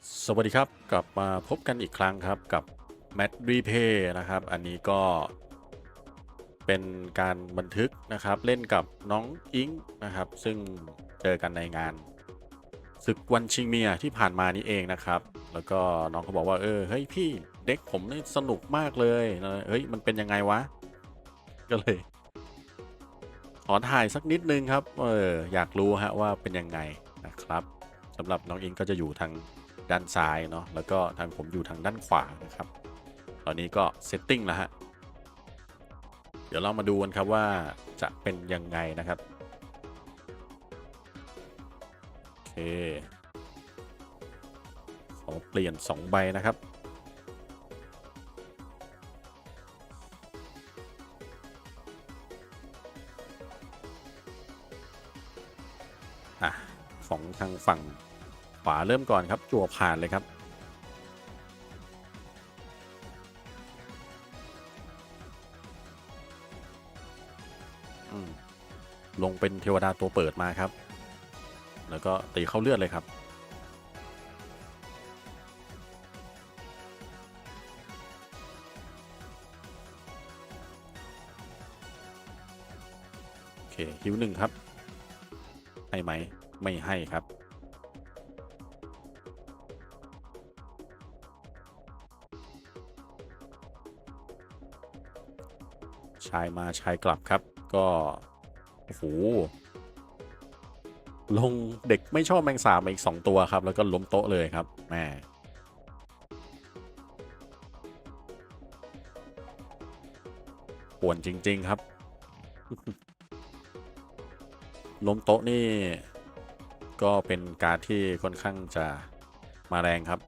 สวัสดีครับกลับมาพบกันอีกครั้งครับกับ m a t r e p a y นะครับ อันนี้ก็เป็นการบันทึกนะครับเล่นกับน้องอิงนะครับ ซึ่งเจอกันในงานศึกวันชิงเมียที่ผ่านมานี้เองนะครับ แล้วก็น้องเขาบอกว่าเออเฮ้ยพี่เด็กผมนี่สนุกมากเลยเฮ้ยมันเป็นยังไงวะ ก็เลยขอถ่ายสักนิดนึงครับ เอออยากรู้ฮะว่าเป็นยังไงนะครับสำหรับน้องอิงก็จะอยู่ทาง ด้านซ้ายเนาะแล้วก็ทางผมอยู่ทางด้านขวานะครับ ตอนนี้ก็เซตติ้งแล้วฮะเดี๋ยวเรามาดูกันครับว่าจะเป็นยังไงนะครับโอเคขอเปลี่ยน 2 ใบนะครับอะของทางฝั่งาเริ่มก่อนครับ จั่วผ่านเลยครับ ลงเป็นเทวดาตัวเปิดมาครับ แล้วก็ตีเข้าเลือดเลยครับ โอเคฮิวหนึ่งครับ ให้ไหม ไม่ให้ครับ ชายมาชายกลับครับ ก็โอ้โหลงเด็กไม่ชอบแมงสาบมาอีก 2 ตัวครับ แล้วก็ล้มโต๊ะเลยครับแม่ป่วนจริง ๆ ครับ ล้มโต๊ะนี่ ก็เป็นการที่ค่อนข้างจะมาแรงครับ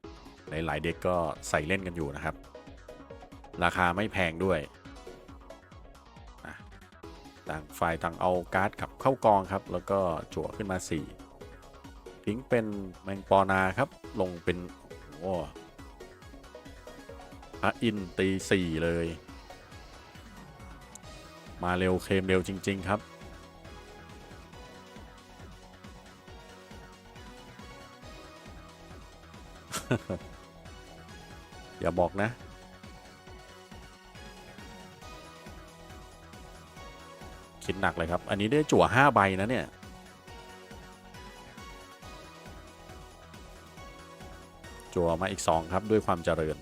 หลาย ๆ เด็กก็ใส่เล่นกันอยู่นะครับ ราคาไม่แพงด้วย ต่างฝ่ายต่างเอาการ์ดขับเข้ากองครับ แล้วก็จั่วขึ้นมา4ทิ้งเป็นแมงปอนาครับ ลงเป็นโอ้พระอินทร์ตี4เลย มาเร็วเคลมเร็วจริง ๆ ครับ อย่าบอกนะ คิดหนักเลยครับ อันนี้ได้จั่ว5ใบนะเนี่ยจั่วมาอีก 2 ครับด้วยความเจริญ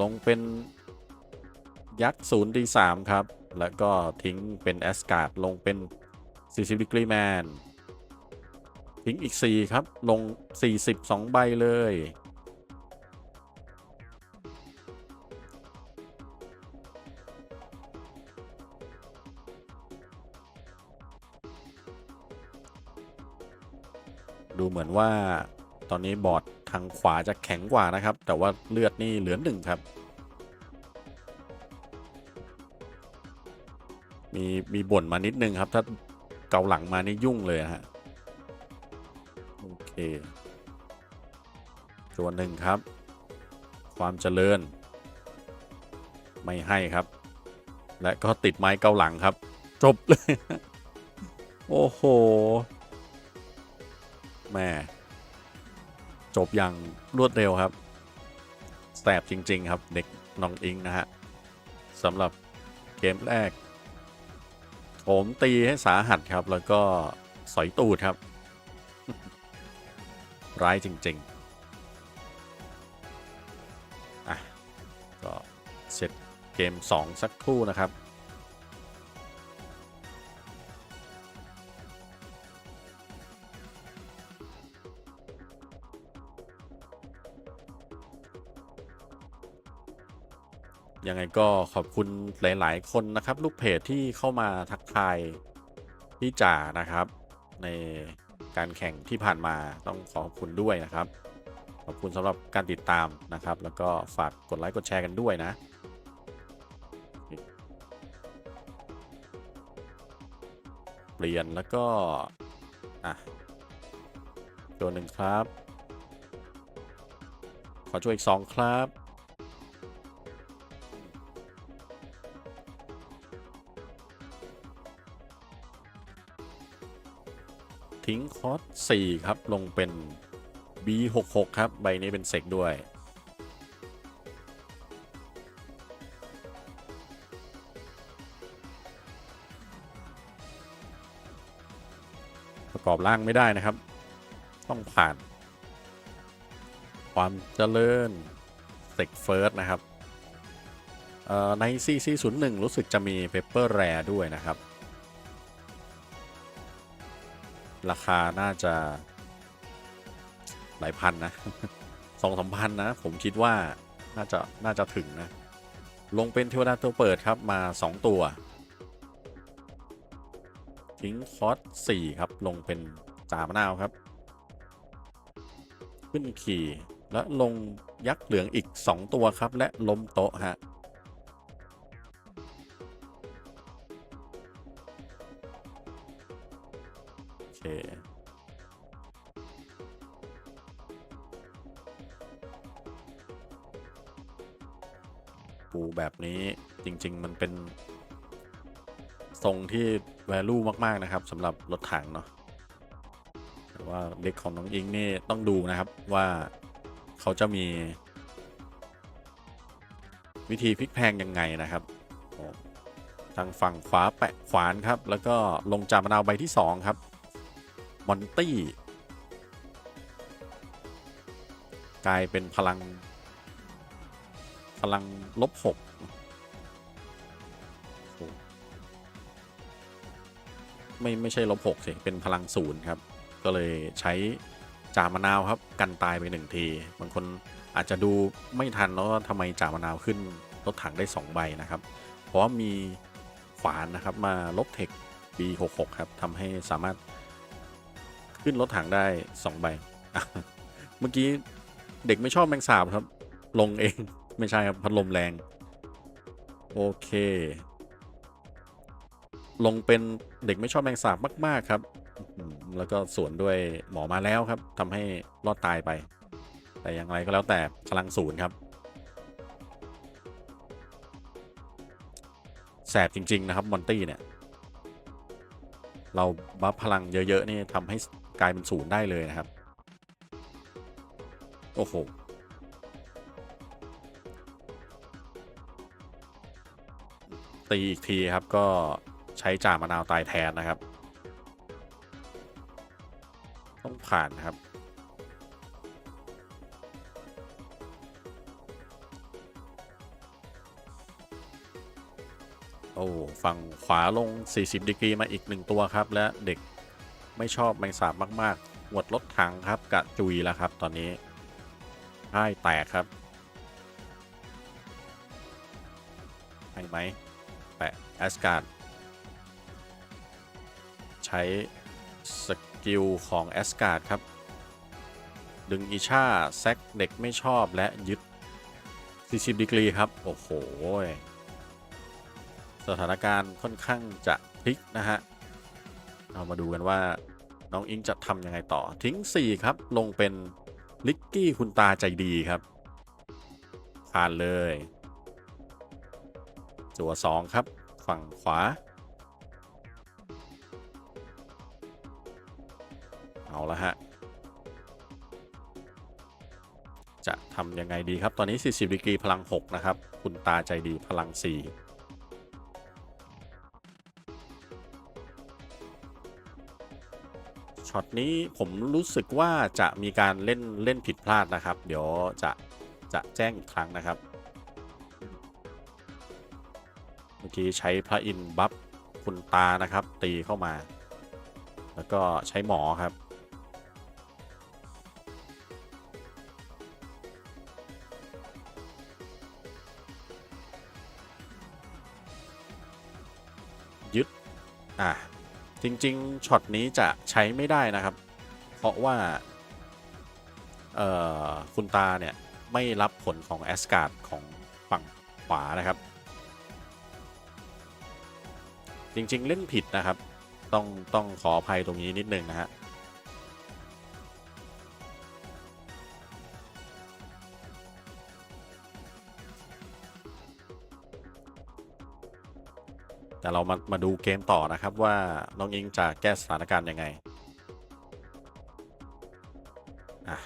ลงเป็นยักษ์ศูนย์ดีสามครับ แล้วก็ทิ้งเป็นแอสการ์ดลงเป็น 40 degree man ทิ้งอีก 4 ครับ ลง 42 ใบเลย ว่าตอนนี้บอร์ดทางขวาจะแข็งกว่านะครับ แต่ว่าเลือดนี่เหลือหนึ่งครับ มีมีบ่นมานิดนึงครับ ถ้าเกาหลังมานี่ยุ่งเลยฮะโอเคตัวหนึ่งครับ ความเจริญ ไม่ให้ครับ และก็ติดไม้เกาหลังครับ จบเลย โอ้โห แม่จบอย่างรวดเร็วครับแสบจริง ๆ ครับ เด็กน้องอิงนะฮะสำหรับเกมแรกผมตีให้สาหัสครับ แล้วก็สอยตูดครับ ร้ายจริง ๆ อะ ก็เสร็จเกม 2 สักครู่นะครับ ยังไงก็ขอบคุณหลาย ๆ คนนะครับ ลูกเพจที่เข้ามาทักทายพี่จ่านะครับ ในการแข่งที่ผ่านมาต้องขอขอบคุณด้วยนะครับ ขอบคุณสำหรับการติดตามนะครับ แล้วก็ฝากกดไลค์กดแชร์กันด้วยนะเปลี่ยนแล้วก็ อะ ตัวหนึ่งครับ ขอช่วยอีกสองครับ ทิ้งคอร์ส4ครับ ลงเป็น B66 ครับ ใบนี้เป็นเซกด้วยประกอบร่างไม่ได้นะครับ ต้องผ่าน ความเจริญเซกเฟิร์สนะครับใน CC01 รู้สึกจะมีเปเปอร์แรด้วยนะครับ ราคาน่าจะ หลายพันนะสองสามพันนะ ผมคิดว่าน่าจะน่าจะถึงนะ ลงเป็นเทวดาตัวเปิดครับมา 2 ตัว ทิ้งคอส4ครับ ลงเป็นจามนาวครับ ขึ้นขี่และลงยักษ์เหลืองอีก 2 ตัวครับ และล้มโต๊ะฮะ นี้จริง ๆ มันเป็น ทรงที่แวลูมากๆนะครับสำหรับรถถังเนาะแต่ว่าเด็กของน้องอิงนี่ต้องดูนะครับว่าเขาจะมี วิธีพลิกแพงยังไงนะครับทางฝั่งขวาแปะขวานครับ แล้วก็ลงจามนาวใบที่ 2 ครับ มอนตี้ กลายเป็นพลัง พลังลบ6 ไม่ไม่ใช่ลบหกสิเป็นพลังศูนย์ครับ ก็เลยใช้จ่ามะนาวครับ กันตายไปหนึ่งที บางคนอาจจะดูไม่ทันแล้วว่าทำไมจ่ามะนาวขึ้นรถถังได้ 2 ใบนะครับ เพราะมีขวานนะครับมาลบเทค B66 ครับทำให้สามารถขึ้นรถถังได้ 2 ใบ เมื่อกี้เด็กไม่ชอบแมงสาบครับ ลงเองไม่ใช่ครับพัดลมแรง โอเค ลงเป็นเด็กไม่ชอบแมงสาบมาก ๆ ครับ แล้วก็สวนด้วยหมอมาแล้วครับทำให้รอดตายไป แต่อย่างไรก็แล้วแต่พลังศูนย์ครับ แสบจริง ๆ นะครับ มอนตี้เนี่ย เราบัฟพลังเยอะ ๆ นี่ทำให้กลายเป็นศูนย์ได้เลยนะครับ โอ้โหตีอีกทีครับก็ ใช้จ่ามะนาวตายแทนนะครับ ต้องผ่านครับ โอ้ฝั่งขวาลง 40 ดีกรีมาอีกหนึ่งตัวครับ และเด็กไม่ชอบแมงสาบมากๆหวดรถถังครับกะจุยแล้วครับตอนนี้พ่ายแตกครับให้ไหมแปะแอสการ์ด ช้สกิลของแอสการ์ดครับ ดึงอีชาแซกเด็กไม่ชอบและยึด 40ดีกรีครับ โอ้โห สถานการณ์ค่อนข้างจะพลิกนะฮะ เรามาดูกันว่าน้องอิงจะทำยังไงต่อทิ้ง 4 ครับ ลงเป็นลิกกี้คุณตาใจดีครับผ่านเลยจัว2ครับ ฝั่งขวา เอาละฮะ จะทำยังไงดีครับ ตอนนี้ 40ดีกรีพลัง 6 นะครับ คุณตาใจดีพลัง4ช็อตนี้ผมรู้สึกว่าจะมีการเล่นเล่นผิดพลาดนะครับ เดี๋ยวจะจะแจ้งอีกครั้งนะครับ เมื่อกี้ใช้พระอินบัฟคุณตานะครับ ตีเข้ามา แล้วก็ใช้หมอครับ จริงๆช็อตนี้จะใช้ไม่ได้นะครับ เพราะว่าคุณตาเนี่ยไม่รับผลของแอสการ์ดของฝั่งขวานะครับ จริงๆเล่นผิดนะครับ ต้องต้องขออภัยตรงนี้นิดนึงนะฮะ แต่เรามามาดูเกมต่อนะครับว่าน้องอิงจะแก้สถานการณ์ยังไงอะ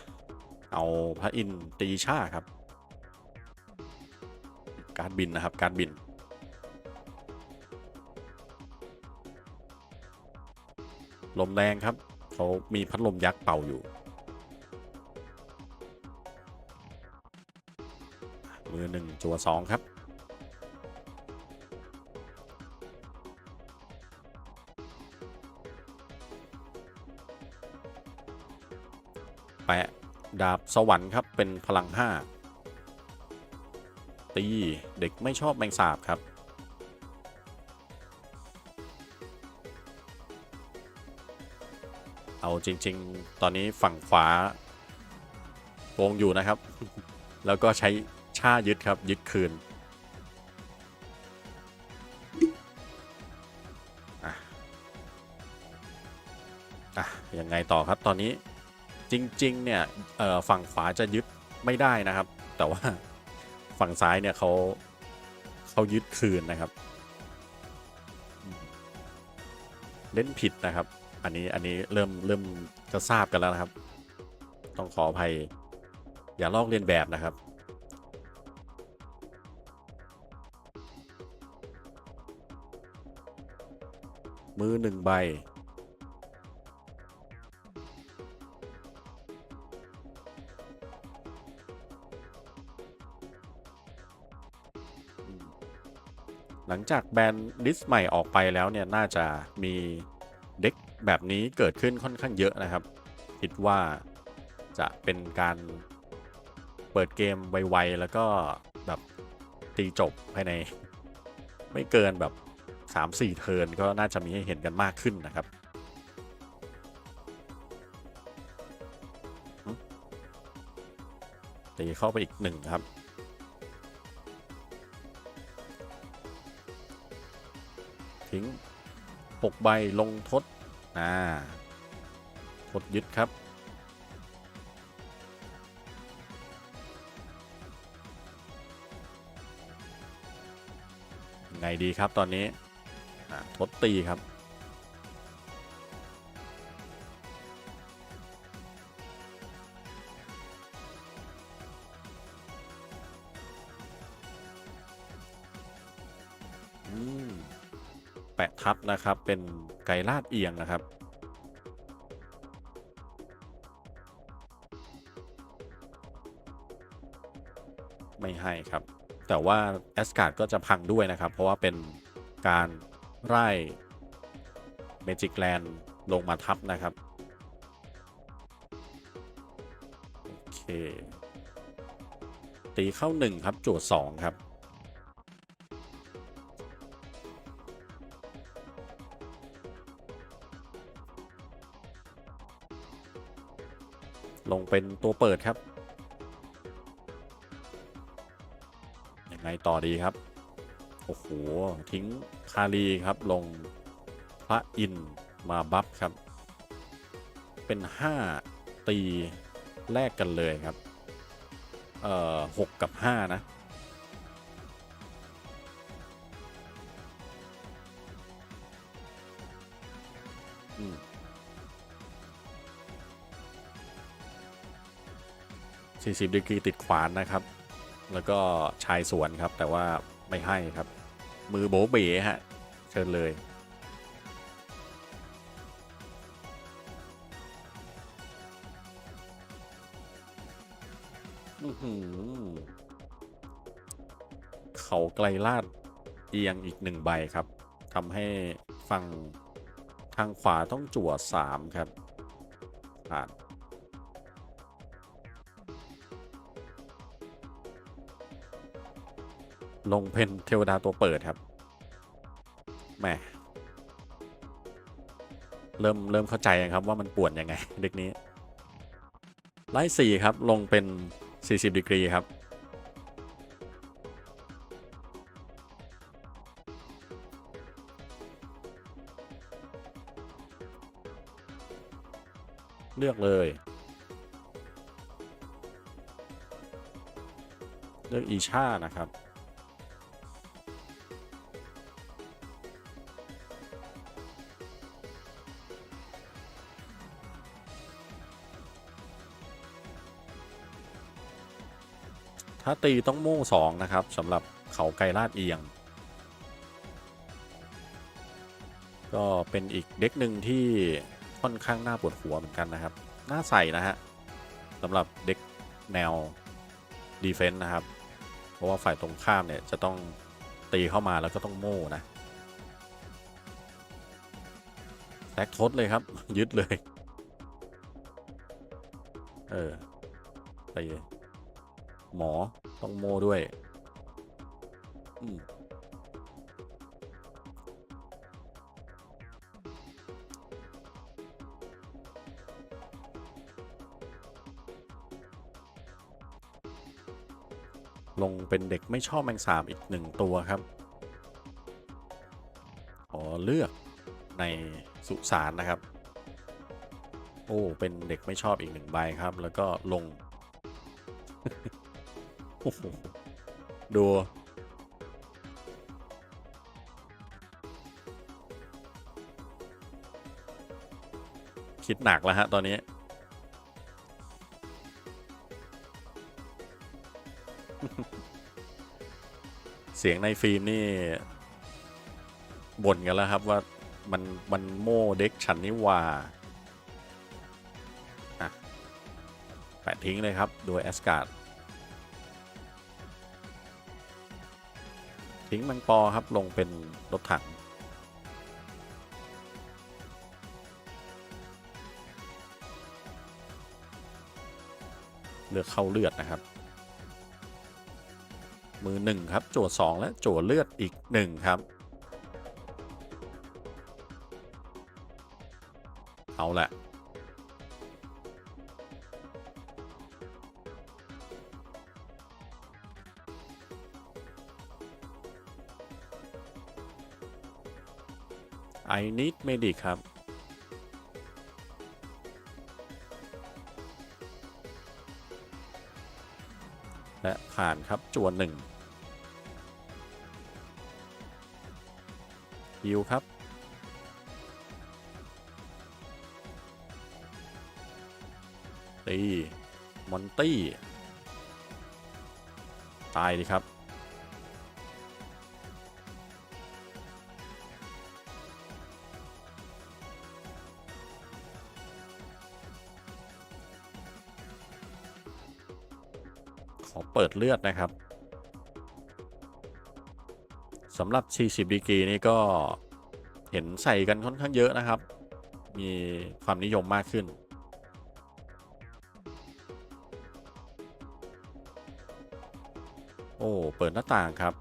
เอาพระอินตีชาครับ การบินนะครับการบิน ลมแรงครับเขามีพัดลมยักษ์เป่าอยู่ มือหนึ่งจัวสองครับ แปะดาบสวรรค์ครับเป็นพลังห้าตีเด็กไม่ชอบแมงสาบครับ เอาจริง ๆ ตอนนี้ฝั่งขวาโกงอยู่นะครับ แล้วก็ใช้ชายึดครับยึดคืนอะยังไงต่อครับตอนนี้ จริงๆเนี่ยฝั่งขวาจะยึดไม่ได้นะครับ แต่ว่าฝั่งซ้ายเนี่ยเขาเขายึดคืนนะครับ เล่นผิดนะครับ อันนี้อันนี้เริ่มเริ่มจะทราบกันแล้วนะครับ ต้องขออภัย อย่าลอกเลียนแบบนะครับมือหนึ่งใบ หลังจากแบนลิสต์ใหม่ออกไปแล้วเนี่ยน่าจะมีเด็กแบบนี้เกิดขึ้นค่อนข้างเยอะนะครับ คิดว่าจะเป็นการเปิดเกมไวๆแล้วก็แบบตีจบภายใน ไม่เกินแบบ 3-4 เทิร์นก็น่าจะมีให้เห็นกันมากขึ้นนะครับตีเข้าไปอีกหนึ่งครับ ทิ้ง6ใบลงทดอ่าทดยึดครับ ไงดีครับตอนนี้อ่าทดตีครับ แปะทับนะครับ เป็นไก่ลาดเอียงนะครับ ไม่ให้ครับ แต่ว่าแอสการ์ดก็จะพังด้วยนะครับ เพราะว่าเป็นการไล่เมจิกแลนลงมาทับนะครับ โอเค ตีเข้า 1 ครับ โจทย์2ครับ ลงเป็นตัวเปิดครับ ยังไงต่อดีครับ โอ้โห ทิ้งคารีครับลงพระอินมาบัฟครับ เป็น 5 ตีแลกกันเลยครับ เอ่อหกกับ 5 นะ 40ดีกรีติดขวานนะครับ แล้วก็ชายสวนครับ แต่ว่าไม่ให้ครับ มือโบเบ๋ฮะ เชิญเลยอื้อหือเขาไกลลาดเอียงอีกหนึ่งใบครับทำให้ฝั่งทางขวาต้องจั่วสามครับผ่าน ลงเพนเทวดาตัวเปิดครับแหมเริ่มเริ่มเข้าใจครับว่ามันป่วนยังไงเด็กนี้ไล่สี่ครับลงเป็น 40ดีกรีครับเลือกเลย เลือกอีชานะครับ ถ้าตีต้องโม่สองนะครับสำหรับเขาไกรลาดเอียง ก็เป็นอีกเด็กหนึ่งที่ค่อนข้างน่าปวดหัวเหมือนกันนะครับ น่าใส่นะฮะสำหรับเด็กแนวดีเฟนต์นะครับ เพราะว่าฝ่ายตรงข้ามเนี่ยจะต้องตีเข้ามาแล้วก็ต้องโม่นะแซกทดเลยครับ ยึดเลย เออตี หมอต้องโมด้วยอืมลงเป็นเด็กไม่ชอบแมงสาบอีกหนึ่งตัวครับ ขอเลือกในสุสานนะครับ โอ้ เป็นเด็กไม่ชอบอีกหนึ่งใบครับ แล้วก็ลง อ้โหดูคิดหนักแล้วฮะ ตอนนี้ เสียงในฟิล์มนี่บ่นกันแล้วครับว่ามันมันโม่เด็กฉันนี่ว่าอะแปะทิ้งเลยครับ โดยแอสการ์ด ทิ้งมังปอครับลงเป็นรถถัง เลือกเข้าเลือดนะครับ มือหนึ่งครับ โจทย์สองและโจทย์เลือดอีกหนึ่งครับ เอาแหละ I need medic ครับ และผ่านครับจวนหนึ่งฮิวครับ ตี มอนตี้ ตายดีครับ เปิดเลือดนะครับสำหรับ 40 ดีกรีนี่ก็เห็นใส่กันค่อนข้างเยอะนะครับ มีความนิยมมากขึ้น โอ้ เปิดหน้าต่างครับ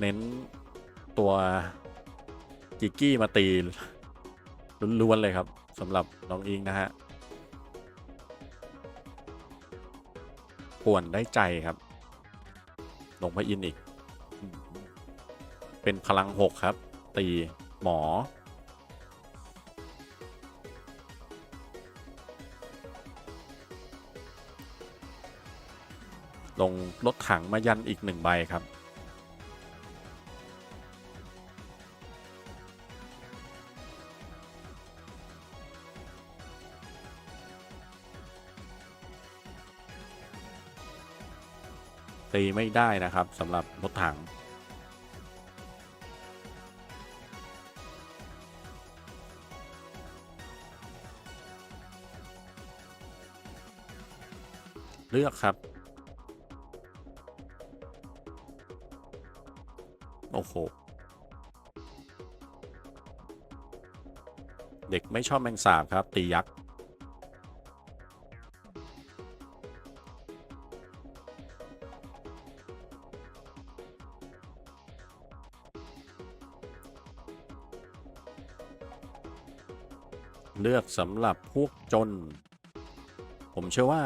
เน้นตัว กิกกี้มาตีล้วนๆเลยครับสำหรับน้องอิงนะฮะป่วนได้ใจครับลงพระอินอีก เป็นพลังหกครับ ตีหมอ ลงรถถังมายันอีกหนึ่งใบครับ ตีไม่ได้นะครับสำหรับรถถัง เลือกครับ โอ้โห เด็กไม่ชอบแมงสาบครับ ตียักษ์ เลือกสำหรับพวกจน ผมเชื่อว่า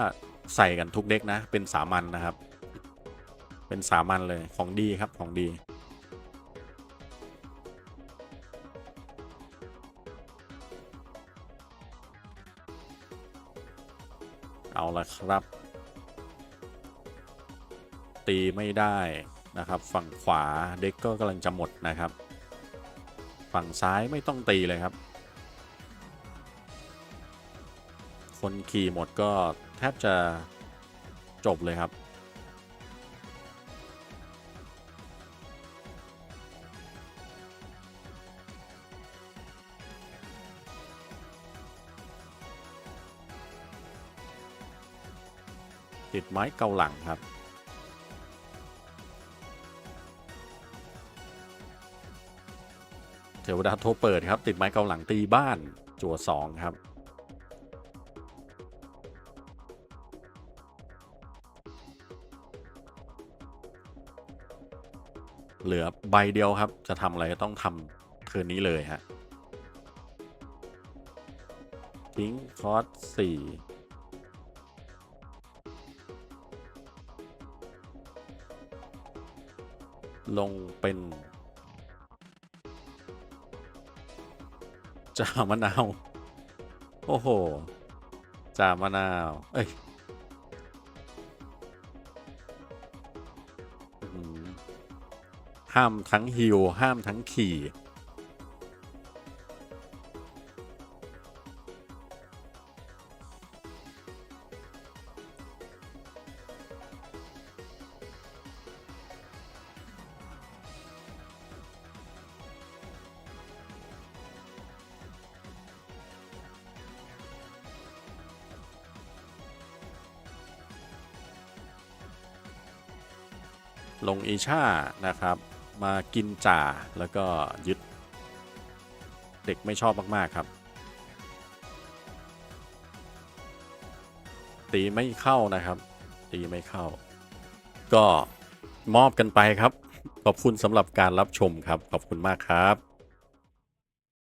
ใส่กันทุกเด็กนะ เป็นสามัญนนะครับ เป็นสามัญเลยของดีครับของดี เอาละครับ ตีไม่ได้นะครับ ฝั่งขวาเด็กก็กำลังจะหมดนะครับ ฝั่งซ้ายไม่ต้องตีเลยครับ คนขี่หมดก็แทบจะจบเลยครับ ติดไม้เกาหลังครับเทวดาโทรเปิดครับ ติดไม้เกาหลังตีบ้านจั่วสองครับ เหลือใบเดียวครับ จะทำอะไรก็ต้องทำคืนนี้เลยฮะทิ้งคอร์สสี่ลงเป็นจ่ามะนาว โอ้โหจ่ามะนาว เอ้ย ห้ามทั้งฮิวห้ามทั้งขี่ลงอีชานะครับ มากินจ่าแล้วก็ยึด เด็กไม่ชอบมากๆครับ ตีไม่เข้านะครับ ตีไม่เข้า ก็มอบกันไปครับ ขอบคุณสำหรับการรับชมครับ ขอบคุณมากครับ